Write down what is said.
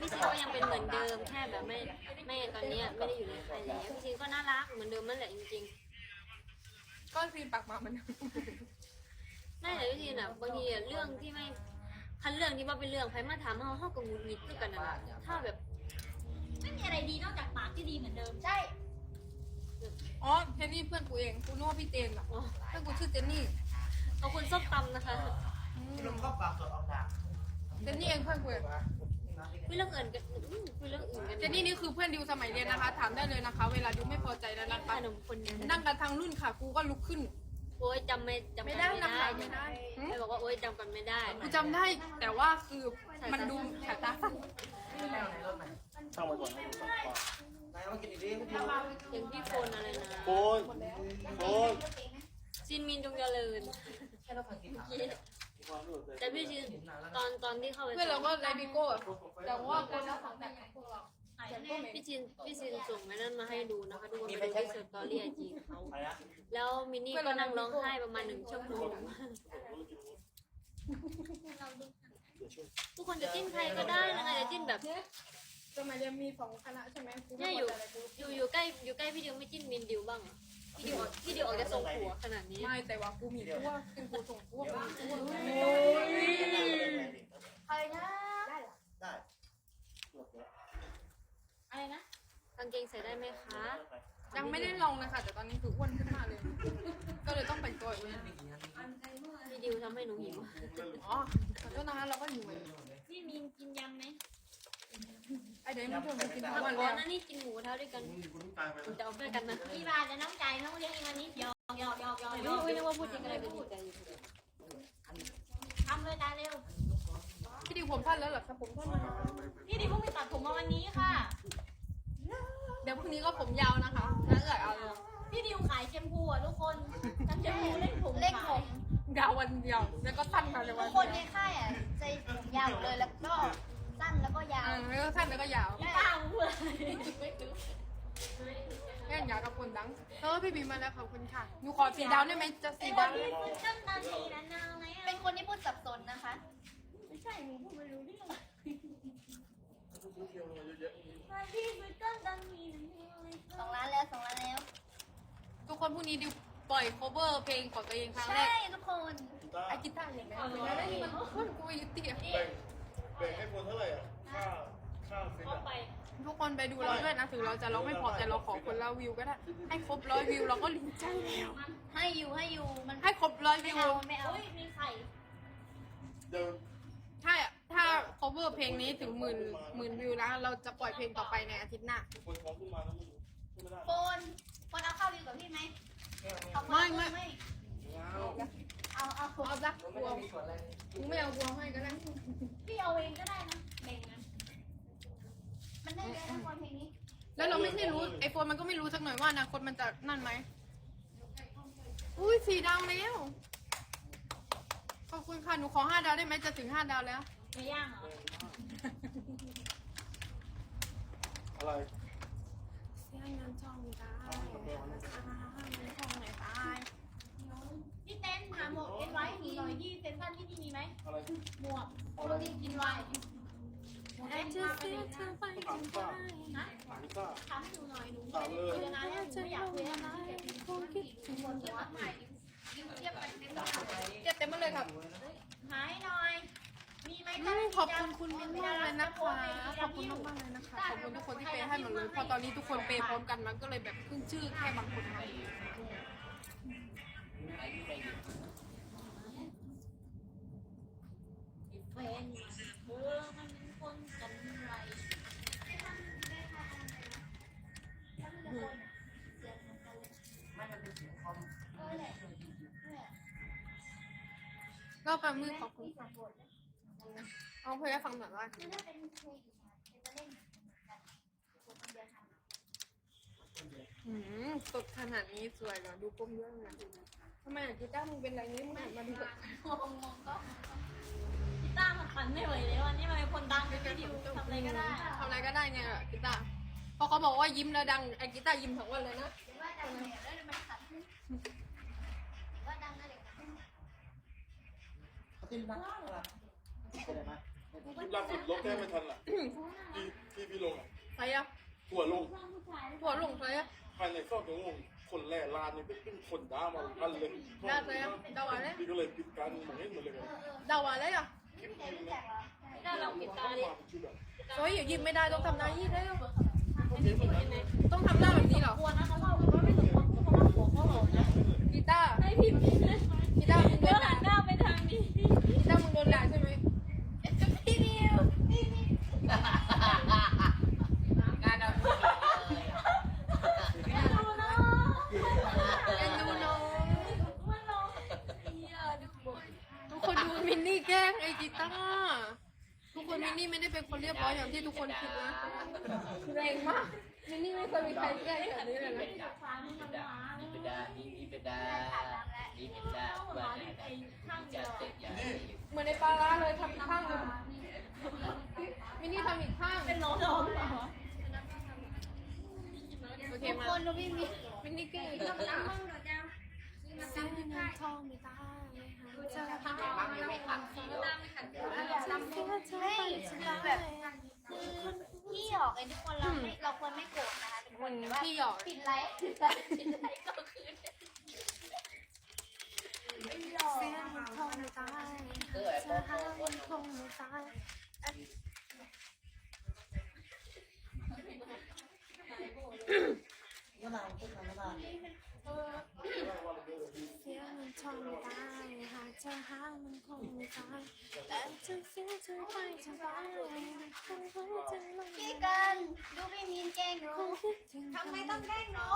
พี่ซีก็ยังเป็นเหมือนเดิมแค่แบบไม่ไม่ตอนเนี้ยไม่ได้อยู่ในใครแล้วพี่ซีก็น่ารักเหมือนเดิมนั่นแหละจริงก็ซีนปากหมามันๆไม่แต่พี่ซีน่ะบางทีอะเรื่องที่ไม่คันเรื่องที่ว่าเป็นเรื่องใครมาถามเขาเขาก็หงุดหงิดคือกันนะถ้าแบบไม่มีอะไรดีนอกจากปากที่ดีเหมือนเดิม ใช่ อ๋อเจนนี่เพื่อนกูเอง กูนึกว่าพี่เจนอะ อ๋อเพื่อนกูชื่อเจนนี่ขอบคุณส้มตำนะคะ อืมลงก็ปากสดออกดาบเจนนี่เองเพื่อนกูเอง คุยเรื่องอื่นกันอืมคุยเรื่องอื่นกันเจนนี่นี่คือเพื่อนดิวสมัยเรียนนะคะ ถามได้เลยนะคะ เวลาดิวไม่พอใจแล้วนะคะขนมคนเดียวนั่งกันทางรุ่นค่ะกูก็ลุกขึ้น โอ้ยจำไม่จำไม่กันได้ไม่นะคะได้ไม่ได้หึใครบอกว่าโอ้ยจำกันไม่ได้ กูจำได้แต่ว่าคือมันดูสายตาสั้นแมวในรถไหนช่างมันก่อนให้ดูก่อนนายต้องกินดีๆพี่อย่างพี่โฟนอะไรนะโฟนโฟนซินมินจงเจริญแค่เราฟังกินถาม แต่พี่ซินตอนตอนที่เข้าไปเพื่อนเราก็ไลบิโก้อะแต่ว่าคนละของแบบพวกเราพี่ซินพี่ซินส่งไอ้นั่นมาให้ดูนะคะทุกคนไปดูที่สตอรี่ไอจีเขาไปนะแล้วมินนี่ก็นั่งร้องไห้ประมาณหนึ่งชั่วโมงทุกคนจะจิ้นใครก็ได้นะคะจะจิ้นแบบสมัยเรียนมีสองคณะใช่ไหมกูเนี่ยไม่อยู่เข้าใจอะไรกูอยู่อยู่ใกล้อยู่ใกล้พี่ดิวไม่จิ้นมินดิวบ้าง เหรอพี่ดิวออกพี่ดิวออกจะส่งผัวขนาดนี้ ไม่แต่ว่ากูมีพวกเป็นกูส่งพวกใครนะได้อะไรนะกางเกงใส่ได้ไหมคะ ยังไม่ได้ลองเลยค่ะแต่ตอนนี้คืออ้วนขึ้นมากเลย ก็เลยต้องแต่งตัวอีกเลยพี่ดิวทำให้หนูหิวอ๋อขอโทษนะคะเราก็อยู่เหมือนพี่มีนกินยำไหม ไอเดี๋ยวมันเพิ่มกินทุกวัวันนก่เลอนยนะนี่กินหมูกระทะด้วยกันคุณตายไปมันจะเอาด้วยกันนะพี่บาทจะน้องใจน้องเลี้ยงเองวันนี้หยอกหยอกหยอกหยอกหยไม่อกไม่นึกว่าพูดจริงอะไรเป็นจริงใจอยู่ทำเลยตาเร็ว พี่ดิวผมสั้นแล้วเหรอครับผมสั้นแล้วนะพี่ดิเพิ่งไปตัดผมมาวันนี้ค่ะ เดี๋ยวพรุ่งนี้ก็ผมยาวนะคะแล้วเกิดเอาเลยพี่ดิวขายแชมพูอะทุกคนทำแชมพูเล่นผมเล่นผม ยาววันเดียวแล้วก็สั้นมาเลยวัทุนกคนเดีในยวค่ายอะจะผมยาวหมดเลยแล้วก็สั้ นแล้วก็ยาวอ่าแล้วก็สั้นแล้วก็ยาวพี่ป้าพูดแค่ยาวกับคนดังเออพี่บีมมาแล้วขอบคุณค่ะหนูขอสีดาวได้ไหมจะสีคนดาวที่ซื้อกันนาทีนั้นนาวไงเป็นคนที่พูดสับสนนะคะ ไม่ใช่หนูพูดไม่รู้เรื่องพี่ซื้อกันนาทีนั้นนาวไงสองล้านแล้วสองล้านแล้ว ทุกคนพรุ่งนี้ดิวปล่อย cover เพลงของตัวเองครั้งแรใช่กทุกคนไอกีตาร์เห็นไหมแล้วนี่มันเพื่อนกูยุติอะแบ่งแบ่งให้คนเท่าไหร่อะค่าค่าเซ็นเข้าอะไปทุกคนไปดูเราด้วยนะถึงเราจะร้องไม่พอแต่เราขอคนละวิวก็ได้ให้ครบร้อยวิวเราก็ดีใจแล้วให้อยู่ให้อยู่มันให้ครบร้อยไม่วิวเอาไม่เอาโอ้ยมีไข่เดี๋ยวถ้าถ้า cover เพลงนี้ถึงหมื่นหมื่นวิวนะเราจะปล่อยเพลงต่อไปในอาทิตย์หน้า คนท้องขึ้นมาแล้วไม่รู้ขึ้นไม่ได้โฟนโฟนเอาเข้าวิวกับพี่ไหมเอาไม่ไม่ ไม่เอาเอา เอาจ้ะกลัวมีส่วนอะไรกูไม่เอากลัวให้ก็ได้พี่เอาเองก็ได้นะแบ่งนะมันได้เยอะนะคนเพลงนี้แล้วเราไม่ใช่รู้ไอโฟนมันก็ไม่รู้สักหน่อยว่าอนาคตมันจะนั่นไหมอุ้ยสี่ดาวแล้วขอบคุณค่ะหนูขอห้าดาวได้ไหมจะถึงห้าดาวแล้วไม่ย่างเหรออะไรเสียเงินทองได้เงินทองไหนตาย พี่เต้นหาหมวกเอ็นไว้หน่อยที่เซ็นทรัลที่นี่มีไหม อะไร หมวก โอโรตีกินไวน์หมวกไอ้เอ็นเธอมาเสียเธอไปจนได้ฮะถามให้หนูหน่อยหนูไม่ได้คุยกันนานแล้วหนูไม่อยากคุยกันนานแล้วคงคิดถึงคนที่รักใหม่เทียบกันเป็นแบบเจ็บเต็มมาเลยครับ หายหน่อย มีไหมอืมขอบคุณคุณมิ้นมากเลยนะคะ ขอบคุณมากๆเลยนะคะ ขอบคุณทุกคนที่เปย์ให้หมดเลยเพอตอนนี้ทุกคนเปย์พร้อมกันมันก็เลยแบบขึ้นชื่อแค่บางคนมา แฟนเธอมันคนกันไรมือขอบคุณเอาเพลงให้ฟังหน่อยว่าคือถ้าเป็นเพลงจะเล่นกันคนเดียวทำอืมสดขนาดนี้สวยเหรอดูก้มเยอะเลยทำไมอะกีต้ามึงเป็นอะไรนี้มึงหันมาดูงงก็ มันขันไม่ไหวเลยวันนี้มันเป็นคนดังพี่ดิวทำอะไรก็ได้ทำอะไรก็ได้เนี่ยกีตาร์เพราะเขาบอกว่ายิ้มแล้วดังไอ้กีตาร์ยิ้มทั้งวันเลยนะหรือว่าดังเนี่ยแล้วมันขัดหรือว่าดังนะเด็กเขาขึ้นมาอะไรเป็นอะไรไหมคลิปล่าสุดลบแก้ไม่ทันอะที่ที่พี่ลงอะใครอะหัวลงหัวหลงใครอะภายในสองชั่วโมงคนแร่ลานนี่เป็นคนด่ามาพันเลยด่าใครอะด่าอะไรพี่ก็เลยปิดการมองเห็นหมดเลยเดาอะไรอะคลิปนี้นะ ได้ลองปิดตาดิมาเป็นชุดแบบโอ้ยอย่ายิ้มไม่ได้ต้องทำหน้ายิ้มได้หรอเขาเห็นแบบนั้นต้องทำหน้าแบบนี้เหรอควรนะเขาเล่าว่าไม่สมควรเพราะว่าหัวเขาหลงนะกีตาร์ให้พิมพ์นี่เลยกีตาร์มึงโดเดี๋ยวนหัด่านหน้าไปทางนี้กีตาร์มึงโดนด่าใช่ไหม พี่นิว การดำ ดูเนาะ เอ็นดูน้อง มันลงเฮียทุกคน ทุกคนดูมินนี่ แกล้งไอ้กีตาร์ทุกคนมินนี่ไม่ได้เป็นคนเรียบร้อยอย่างที่ทุกคนคิดนะแรงมากมินนี่ไม่เคยมีใครแกล้งแบบนี้เลยนะนี่เป็นดานี่นี่เป็นดานี่เป็นดาว่านาจะเสร็จอย่างนี้เหมือนในปลาร้าเลยทำอีกข้างหนึ่งมินนี่ทำอีกข้างเป็นน้องน้องเหรอโอเคทุกมาคนดูพี่มีมินนี่เก่งอีกข้างเหรอะซื้อเงินทองไม่ได้จะพาบ้างยังไม่ขัด ไม่คือแบบคือพี่หยอกเองทุกคนเราไม่เราควรไม่โกรธนะคะทุกคนแต่ว่าพี่หยอกปิดไลฟ์ปิดไลฟ์ปิดไลฟ์ก็คือไม่หยอกเออไอ้ป๊อปป๊อปมะนาวต้นมะนาว เสียเงินทองไม่ได้หากจะหามันคงไม่ได้แต่จะเสียเธอไปจะไปคงคงจะลงพี่กัน ดูพี่มีนแกล้งหนูทำไมต้องแกล้งหนู